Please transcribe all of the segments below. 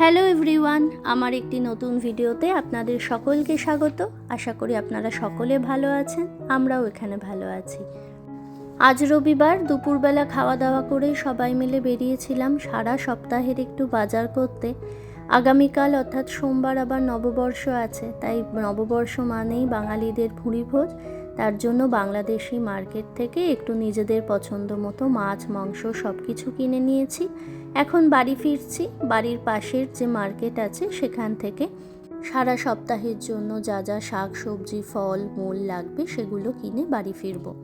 Hello everyone আমার একটি নতুন ভিডিওতে আপনাদের সকলকে স্বাগত। আশা করি আপনারা সকলে ভালো আছেন, আমরাও এখানে ভালো আছি। আজ রবিবার, দুপুরবেলা খাওয়া দাওয়া করে সবাই মিলে বেরিয়েছিলাম সারা সপ্তাহের একটু বাজার করতে। আগামীকাল অর্থাৎ সোমবার আবার নববর্ষ আছে, তাই নববর্ষ মানেই বাঙালিদের ভুঁড়িভোজ। তার জন্য বাংলাদেশি মার্কেট থেকে একটু নিজেদের পছন্দ মতো মাছ, মাংস সব কিছু কিনে নিয়েছি। এখন বাড়ি ফিরছি। বাড়ির পাশের যে মার্কেট আছে, সেখান থেকে সারা সপ্তাহের জন্য যা যা শাক, সবজি, ফল, মূল লাগবে, সেগুলো কিনে বাড়ি ফিরবো।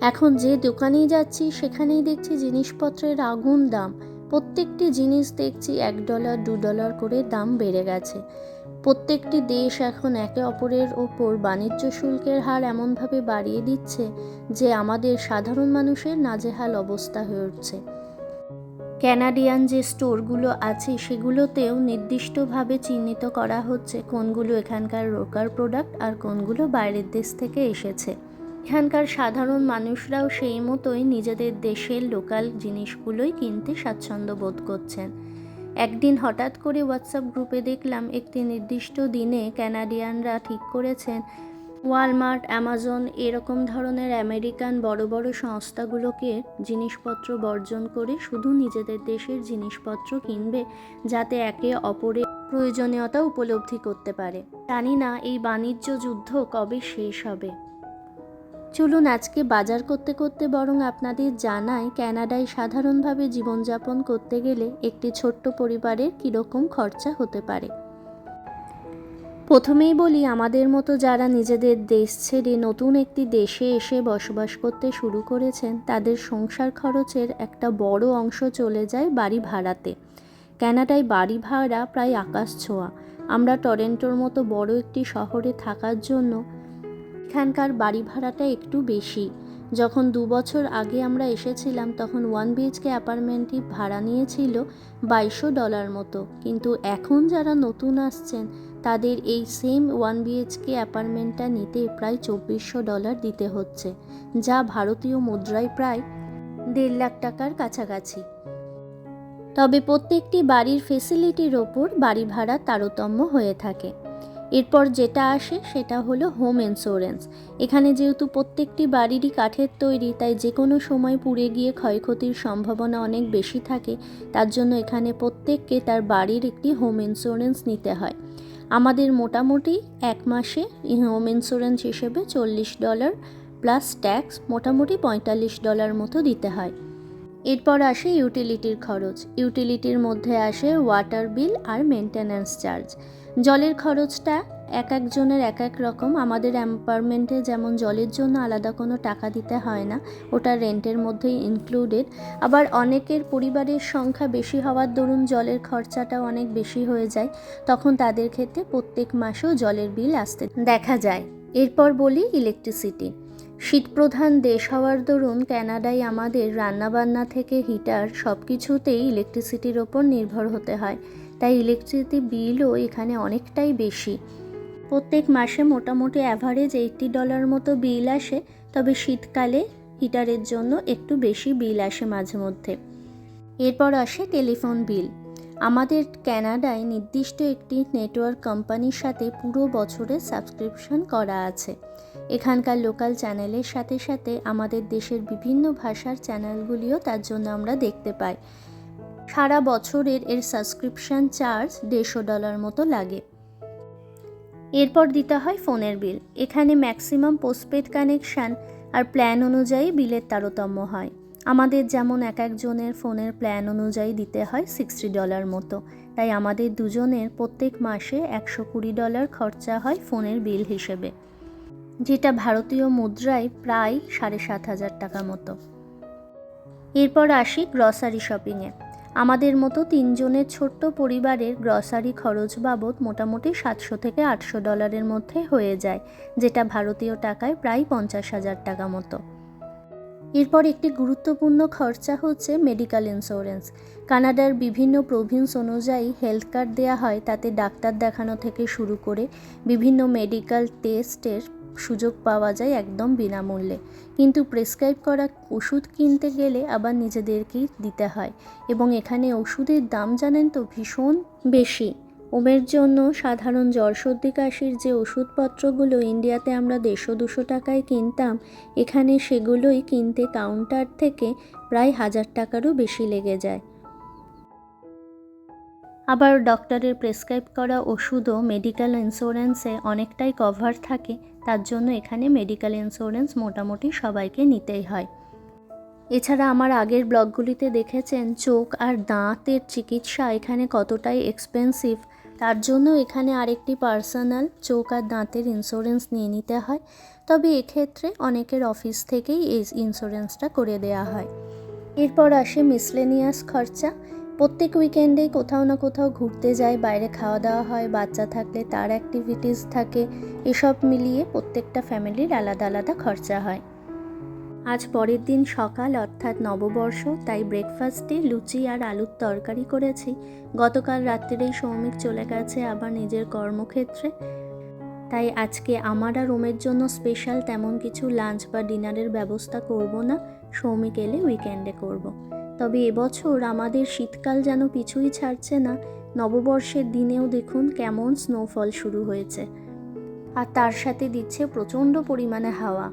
এখন যে দোকানেই যাচ্ছি, সেখানেই দেখছি জিনিসপত্রের আগুন দাম। প্রত্যেকটি জিনিস দেখছি এক ডলার, দু ডলার করে দাম বেড়ে গেছে। প্রত্যেকটি দেশ এখন একে অপরের ওপর বাণিজ্য শুল্কের হার এমনভাবে বাড়িয়ে দিচ্ছে যে আমাদের সাধারণ মানুষের নাজেহাল অবস্থা হয়ে উঠছে। ক্যানাডিয়ান যে স্টোরগুলো আছে, সেগুলোতেও নির্দিষ্টভাবে চিহ্নিত করা হচ্ছে কোনগুলো এখানকার লোকাল প্রোডাক্ট আর কোনগুলো বাইরের দেশ থেকে এসেছে। এখানকার সাধারণ মানুষরাও সেই মতোই নিজেদের দেশের লোকাল জিনিসগুলোই কিনতে স্বাচ্ছন্দ্য বোধ করছেন। একদিন হঠাৎ করে হোয়াটসঅ্যাপ গ্রুপে দেখলাম, একটি নির্দিষ্ট দিনে ক্যানাডিয়ানরা ঠিক করেছেন ওয়ালমার্ট, অ্যামাজন এরকম ধরনের আমেরিকান বড় বড় সংস্থাগুলোকে জিনিসপত্র বর্জন করে শুধু নিজেদের দেশের জিনিসপত্র কিনবে যাতে একে অপরের প্রয়োজনীয়তা উপলব্ধি করতে পারে। জানি না এই বাণিজ্য যুদ্ধ কবে শেষ হবে। চলুন আজকে বাজার করতে করতে বরং আপনাদের জানাই ক্যানাডায় সাধারণভাবে জীবনযাপন করতে গেলে একটি ছোট্ট পরিবারের কীরকম খরচা হতে পারে। প্রথমেই বলি, আমাদের মতো যারা নিজেদের দেশ ছেড়ে নতুন একটি দেশে এসে বসবাস করতে শুরু করেছেন, তাদের সংসার খরচের একটা বড় অংশ চলে যায় বাড়ি ভাড়াতে। ক্যানাডায় বাড়ি ভাড়া প্রায় আকাশ ছোঁয়া। আমরা টরেন্টোর মতো বড় একটি শহরে থাকার জন্য এখানকার বাড়ি ভাড়াটা একটু বেশি। যখন দু বছর আগে আমরা এসেছিলাম, তখন ওয়ান বিএইচকে অ্যাপার্টমেন্টটি ভাড়া নিয়েছিল বাইশশো ডলার মতো। কিন্তু এখন যারা নতুন আসছেন তাদের এই সেম ওয়ান বিএইচকে অ্যাপার্টমেন্টটা নিতে প্রায় চব্বিশশো ডলার দিতে হচ্ছে, যা ভারতীয় মুদ্রায় প্রায় দেড় লাখ টাকার কাছাকাছি। তবে প্রত্যেকটি বাড়ির ফেসিলিটির ওপর বাড়ি ভাড়া তারতম্য হয়ে থাকে। এরপর যেটা আসে সেটা হলো হোম ইন্স্যুরেন্স এখানে যেহেতু প্রত্যেকটি বাড়িরই কাঠের তৈরি, তাই যে কোনো সময় পুড়ে গিয়ে ক্ষয়ক্ষতির সম্ভাবনা অনেক বেশি থাকে, তার জন্য এখানে প্রত্যেককে তার বাড়ির একটি হোম ইন্স্যুরেন্স নিতে হয়। আমাদের মোটামুটি এক মাসে হোম ইন্স্যুরেন্স হিসেবে চল্লিশ ডলার প্লাস ট্যাক্স মোটামুটি পঁয়তাল্লিশ ডলার মতো দিতে হয়। এরপর আসে ইউটিলিটির খরচ। ইউটিলিটির মধ্যে আসে ওয়াটার বিল আর মেনটেন্যান্স চার্জ জলের খরচটা এক একজনের এক এক রকম। আমাদের অ্যাপার্টমেন্টে যেমন জলের জন্য আলাদা কোনো টাকা দিতে হয় না, ওটা রেন্টের মধ্যেই ইনক্লুডেড আবার অনেকের পরিবারের সংখ্যা বেশি হওয়ার দরুন জলের খরচাটা অনেক বেশি হয়ে যায়, তখন তাদের ক্ষেত্রে প্রত্যেক মাসেও জলের বিল আসতে দেখা যায়। এরপর বলি ইলেকট্রিসিটি শীতপ্রধান দেশ হওয়ার দরুন ক্যানাডায় আমাদের রান্নাবান্না থেকে হিটার সব কিছুতেই ইলেকট্রিসিটির ওপর নির্ভর হতে হয়। তাই ইলেকট্রিসিটি বিলও এখানে অনেকটাই বেশি। প্রত্যেক মাসে মোটামুটি অ্যাভারেজ এইটটি ডলার মতো বিল আসে, তবে শীতকালে হিটারের জন্য একটু বেশি বিল আসে মাঝে মধ্যে। এরপর আসে টেলিফোন বিল আমাদের ক্যানাডায় নির্দিষ্ট একটি নেটওয়ার্ক কোম্পানির সাথে পুরো বছরের সাবস্ক্রিপশন করা আছে। এখানকার লোকাল চ্যানেলের সাথে সাথে আমাদের দেশের বিভিন্ন ভাষার চ্যানেলগুলিও তার জন্য আমরা দেখতে পাই। সারা বছরের এর সাবস্ক্রিপশন চার্জ দেড়শো ডলার মতো লাগে। এরপর দিতে হয় ফোনের বিল। এখানে ম্যাক্সিমাম পোস্টপেড কানেকশান আর প্ল্যান অনুযায়ী বিলের তারতম্য হয়। আমাদের যেমন এক একজনের ফোনের প্ল্যান অনুযায়ী দিতে হয় সিক্সটি ডলার মতো। তাই আমাদের দুজনের প্রত্যেক মাসে একশো কুড়ি ডলার খরচা হয় ফোনের বিল হিসেবে। যেটা ভারতীয় মুদ্রায় প্রায় সাড়ে সাত হাজার টাকা মতো। এরপর আসি গ্রসারি শপিংয়ে। আমাদের মতো তিনজনের ছোট্ট পরিবারের গ্রসারি খরচ বাবদ মোটামুটি সাতশো থেকে আটশো ডলারের মধ্যে হয়ে যায়, যেটা ভারতীয় টাকায় প্রায় পঞ্চাশ হাজার টাকা মতো। এরপর একটি গুরুত্বপূর্ণ খরচা হচ্ছে মেডিকেল ইন্স্যুরেন্স। কানাডার বিভিন্ন প্রভিন্স অনুযায়ী হেলথ কার্ড দেওয়া হয়, তাতে ডাক্তার দেখানো থেকে শুরু করে বিভিন্ন মেডিকেল টেস্টের সুযোগ পাওয়া যায় একদম বিনামূল্যে। কিন্তু প্রেসক্রাইব করা ওষুধ কিনতে গেলে আবার নিজেদেরকেই দিতে হয় এবং এখানে ওষুধের দাম জানেন তো ভীষণ বেশি। ওমের জন্য সাধারণ জ্বর সর্দি কাশির যে ওষুধপত্রগুলো ইন্ডিয়াতে আমরা দেড়শো দুশো টাকায় কিনতাম, এখানে সেগুলোই কিনতে কাউন্টার থেকে প্রায় হাজার টাকারও বেশি লেগে যায়। আবার ডক্টরের প্রেসক্রাইব করা ওষুধও মেডিকেল ইন্স্যুরেন্সে অনেকটাই কভার থাকে তার জন্য এখানে মেডিকেল ইন্স্যুরেন্স মোটামুটি সবাইকে নিতেই হয়। এছাড়া আমার আগের ব্লগগুলিতে দেখেছেন চোখ আর দাঁতের চিকিৎসা এখানে কতটাই এক্সপেন্সিভ তার জন্য এখানে আরেকটি পার্সোনাল চোখ আর দাঁতের ইন্স্যুরেন্স নিয়ে নিতে হয়। তবে এক্ষেত্রে অনেকের অফিস থেকেই এই ইন্স্যুরেন্সটা করে দেওয়া হয়। এরপর আসে মিসলেনিয়াস খরচা। প্রত্যেক উইকেন্ডেই কোথাও না কোথাও ঘুরতে যায় বাইরে খাওয়া দাওয়া হয়, বাচ্চা থাকলে তার অ্যাক্টিভিটিস থাকে, এসব মিলিয়ে প্রত্যেকটা ফ্যামিলির আলাদা আলাদা খরচা হয়। আজ পরের দিন সকাল, অর্থাৎ নববর্ষ, তাই ব্রেকফাস্টে লুচি আর আলুর তরকারি করেছি। গতকাল রাত্রেই সৌমিক চলে গেছে আবার নিজের কর্মক্ষেত্রে। তাই আজকে আমার আর রোমের জন্য স্পেশাল তেমন কিছু লাঞ্চ বা ডিনারের ব্যবস্থা করব না। সৌমিক এলে উইকেন্ডে করব। তবে এবছর আমাদের শীতকাল যেন পিছুই ছাড়ছে না, নববর্ষের দিনেও দেখুন কেমন স্নোফল শুরু হয়েছে আর তার সাথে দিচ্ছে প্রচণ্ড পরিমাণে হাওয়া।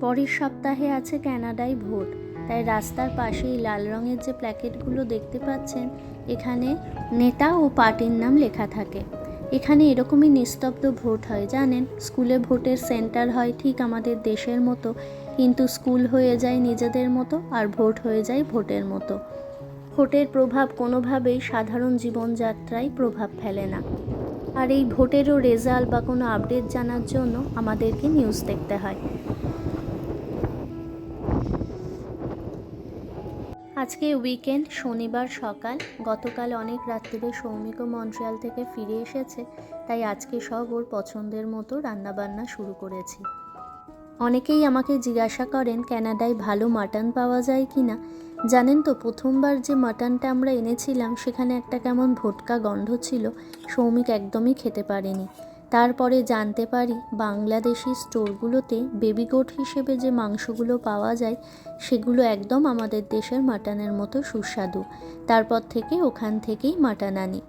পরের সপ্তাহে আছে ক্যানাডায় ভোট তাই রাস্তার পাশেই লাল রঙের যে প্ল্যাকেটগুলো দেখতে পাচ্ছেন, এখানে নেতা ও পার্টির নাম লেখা থাকে। এখানে এরকমই নিস্তব্ধ ভোট হয়, জানেন? স্কুলে ভোটের সেন্টার হয় ঠিক আমাদের দেশের মতো, কিন্তু স্কুল হয়ে যায় নিজেদের মতো আর ভোট হয়ে যায় ভোটের মতো। ভোটের প্রভাব কোনোভাবেই সাধারণ জীবনযাত্রায় প্রভাব ফেলে না। আর এই ভোটেরও রেজাল্ট বা কোনো আপডেট জানার জন্য আমাদেরকে নিউজ দেখতে হয়। আজকে উইকেন্ড শনিবার সকাল। গতকাল অনেক রাত্রিরে সৌমিক মন্ট্রিয়াল থেকে ফিরে এসেছে, তাই আজকে সব ওর পছন্দের মতো রান্নাবান্না শুরু করেছি। অনেকেই আমাকে জিজ্ঞাসা করেন ক্যানাডায় ভালো মাটন পাওয়া যায় কি না? জানেন তো, প্রথমবার যে মাটনটা আমরা এনেছিলাম, সেখানে একটা কেমন ভোটকা গন্ধ ছিল, সৌমিক একদমই খেতে পারেনি। তারপরে জানতে পারি বাংলাদেশি স্টোরগুলোতে বেবি গোট হিসেবে যে মাংসগুলো পাওয়া যায়, সেগুলো একদম আমাদের দেশের মাটনের মতো সুস্বাদু। তারপর থেকে ওখান থেকেই মাটন আনি।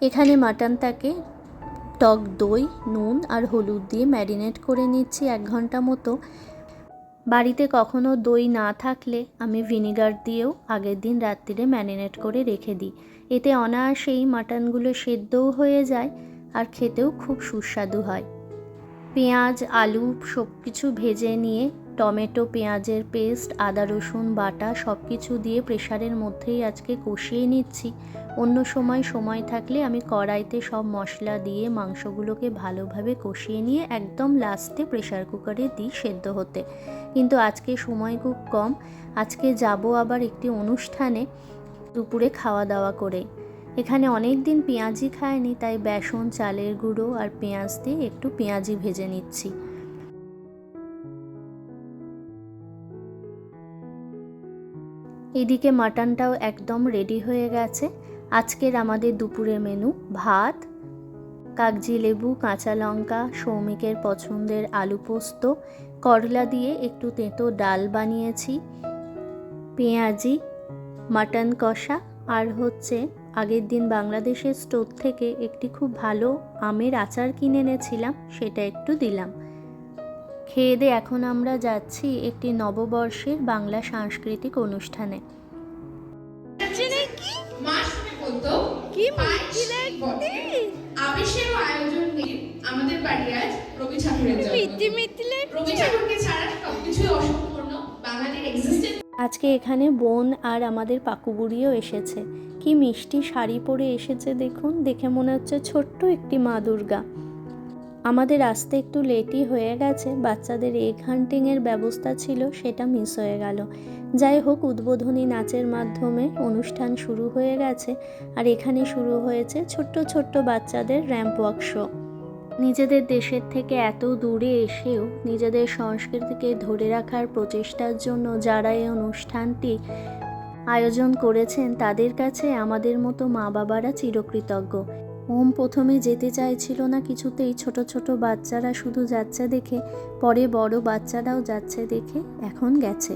এখানে মাটনটাকে টক দই, নুন আর হলুদ দিয়ে ম্যারিনেট করে নিচ্ছি এক ঘণ্টা মতো। বাড়িতে কখনো দই না থাকলে আমি ভিনিগার দিয়েও আগের দিন রাত্রিরে ম্যারিনেট করে রেখে দিই। এতে অনায়াসেই মাটনগুলো সেদ্ধও হয়ে যায়। আর খেতেও খুব সুস্বাদু হয়। পেঁয়াজ, আলু সব কিছু ভেজে নিয়ে টমেটো পেঁয়াজের পেস্ট, আদা রসুন, বাটা সব কিছু দিয়ে প্রেশারের মধ্যেই আজকে কষিয়ে নিচ্ছি। অন্য সময় সময় থাকলে আমি কড়াইতে সব মশলা দিয়ে মাংসগুলোকে ভালোভাবে কষিয়ে নিয়ে একদম লাস্টে প্রেশার কুকারে দিই সেদ্ধ হতে। কিন্তু আজকে সময় খুব কম। আজকে যাব আবার একটি অনুষ্ঠানে দুপুরে খাওয়া দাওয়া করে। এখানে অনেক দিন পেঁয়াজি খায়নি তাই বেসন, চালের গুঁড়ো আর পেঁয়াজ দিয়ে একটু পেঁয়াজি ভেজে নিচ্ছি। এদিকে মাটনটাও একদম রেডি হয়ে গেছে। আজকের আমাদের দুপুরের মেনু ভাত, কাগজি লেবু, কাঁচা লঙ্কা, সৌমিকের পছন্দের আলু পোস্ত, করলা দিয়ে একটু তেঁতো ডাল বানিয়েছি, পেঁয়াজি, মাটন কষা, আর হচ্ছে আগের দিন বাংলাদেশের স্টোর থেকে একটি খুব ভালো আমের আচার কিনে এনেছিলাম সেটা একটু দিলাম। খেয়ে দিয়ে এখন আমরা যাচ্ছি একটি নববর্ষের বাংলা সাংস্কৃতিক অনুষ্ঠানে। আমাদের বাড়ি আজ রবি ঠাকুরের। রবি ঠাকুরকে ছাড়া সবকিছুই অসম্পূর্ণ। বাঙালির এক্সিস্টেন্স আজকে এখানে বোন আর আমাদের পাকুবুড়িও এসেছে। কি মিষ্টি শাড়ি পরে এসেছে দেখুন, দেখে মনে হচ্ছে ছোট্ট একটি মা দুর্গা। আমাদের আসতে একটু লেটই হয়ে গেছে, বাচ্চাদের এগ হান্টিংয়ের ব্যবস্থা ছিল, সেটা মিস হয়ে গেল। যাই হোক, উদ্বোধনী নাচের মাধ্যমে অনুষ্ঠান শুরু হয়ে গেছে, আর এখানে শুরু হয়েছে ছোট্ট ছোট্ট বাচ্চাদের র্যাম্প ওয়াক শো নিজেদের দেশের থেকে এত দূরে এসেও নিজেদের সংস্কৃতিকে ধরে রাখার প্রচেষ্টার জন্য যারা এই অনুষ্ঠানটি আয়োজন করেছেন, তাদের কাছে আমাদের মতো মা বাবারা চিরকৃতজ্ঞ। ওম প্রথমে যেতে চাইছিল না কিছুতেই, ছোট ছোট বাচ্চারা শুধু যাচ্ছে দেখে, পরে বড় বাচ্চারাও যাচ্ছে দেখে এখন গেছে।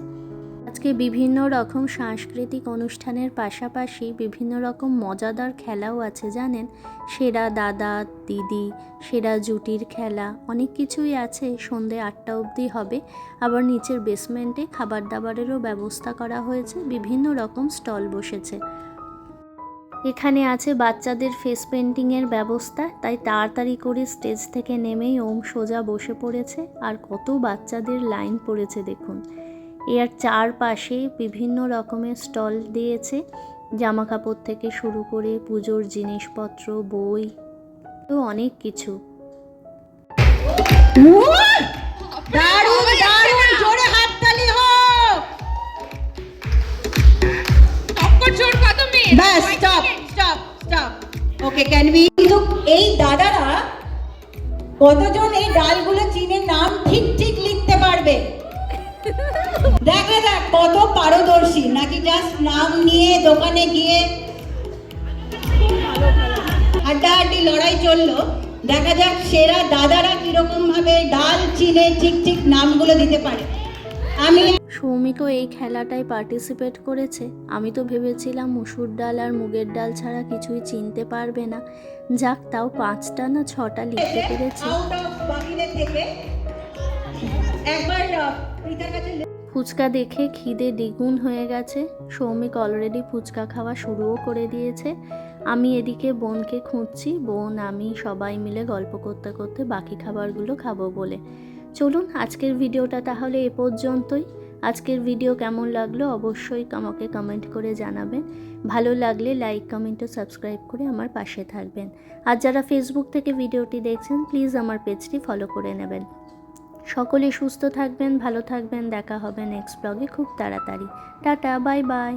আজকে বিভিন্ন রকম সাংস্কৃতিক অনুষ্ঠানের পাশাপাশি বিভিন্ন রকম মজাদার খেলাও আছে, জানেন? সেরা দাদা, দিদি, সেরা জুটির খেলা, অনেক কিছুই আছে। সন্ধে আটটা অবধি হবে। আবার নিচের বেসমেন্টে খাবার দাবারেরও ব্যবস্থা করা হয়েছে। বিভিন্ন রকম স্টল বসেছে। এখানে আছে বাচ্চাদের ফেস পেন্টিংয়ের ব্যবস্থা। তাই তাড়াতাড়ি করে স্টেজ থেকে নেমেই ওম সোজা বসে পড়েছে। আর কত বাচ্চাদের লাইন পড়েছে, দেখুন। এর চারপাশে বিভিন্ন রকমের স্টল দিয়েছে জামা কাপড় থেকে শুরু করে পুজোর জিনিসপত্র বই তো অনেক কিছু। দারুণ দারুণ জোরে হাততালি হোক অক্ষর কত মেয়ে? ব্যাস stop stop stop okay can be কিন্তু এই দাদারা কতজন এই ডালগুলো চিনে নাম ঠিক ঠিক লিখতে পারবে? দেখা যাক কত পারদর্শী। নাকি জাস্ট নাম নিয়ে দোকানে গিয়ে হাড্ডাহাড্ডি লড়াই চলল। দেখা যাক সেরা দাদারা কীরকম ভাবে ডাল চিনে ঠিক ঠিক নামগুলো দিতে পারে। আমি সৌমিকও এই খেলাটায় পার্টিসিপেট করেছে। আমি তো ভেবেছিলাম মুসুর ডাল আর মুগের ডাল ছাড়া কিছুই চিনতে পারবে না। যাক তাও পাঁচটা না ছটা লিখতে পেরেছে। একবার ফুচকা দেখে খিদে দ্বিগুণ হয়ে গেছে। সৌমিক অলরেডি ফুচকা খাওয়া শুরুও করে দিয়েছে। আমি এদিকে বোনকে খুঁজছি। বোন, আমি সবাই মিলে গল্প করতে করতে বাকি খাবারগুলো খাব বলে। চলুন, আজকের ভিডিওটা তাহলে এ পর্যন্তই। আজকের ভিডিও কেমন লাগল অবশ্যই আমাকে কমেন্ট করে জানাবেন। ভালো লাগলে লাইক কমেন্ট ও সাবস্ক্রাইব করে আমার পাশে থাকবেন। আর যারা ফেসবুক থেকে ভিডিওটি দেখছেন প্লিজ আমার পেজটি ফলো করে নেবেন। সকলে সুস্থ থাকবেন ভালো থাকবেন দেখা হবে নেক্সট ব্লগে খুব তাড়াতাড়ি। Tata bye bye